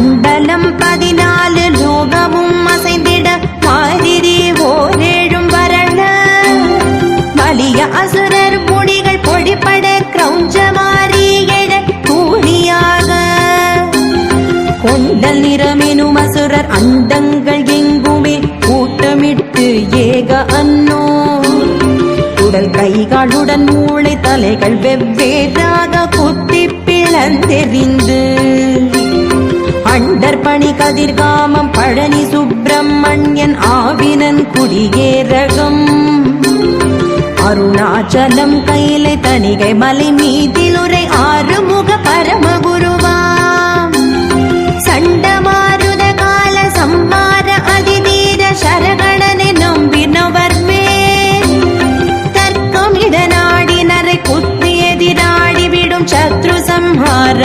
மண்டலம் பதினாலு லோகமும் அசைந்திட மாதிரி ஓரேழும் வரண. வலிய அசுரர் முடிகள் பொடிப்பட கிரௌஞ்ச மாறி எழ கூடியாக கொண்டல் நிறமெனும் அசுரர் அண்டங்கள் எங்குமே கூட்டமிட்டு ஏக அன்னோ. உடல் கைகளுடன் மூளை தலைகள் வெவ்வேறாக குத்தி பிளந்தெறிந்த. கதிர்காமம் பழனி சுப்பிரமணியன் ஆவினன் குடியேரகம் அருணாச்சலம் கைலை தணிகை மலை மீதிலுரை ஆறுமுக பரமகுருவாம் சண்டமாருத கால சம்மார அதிதீர சரகணனை நம்பினவர் மேல். தர்க்கமிட குத்தி எதிராடி விடும் சத்ரு சம்ஹார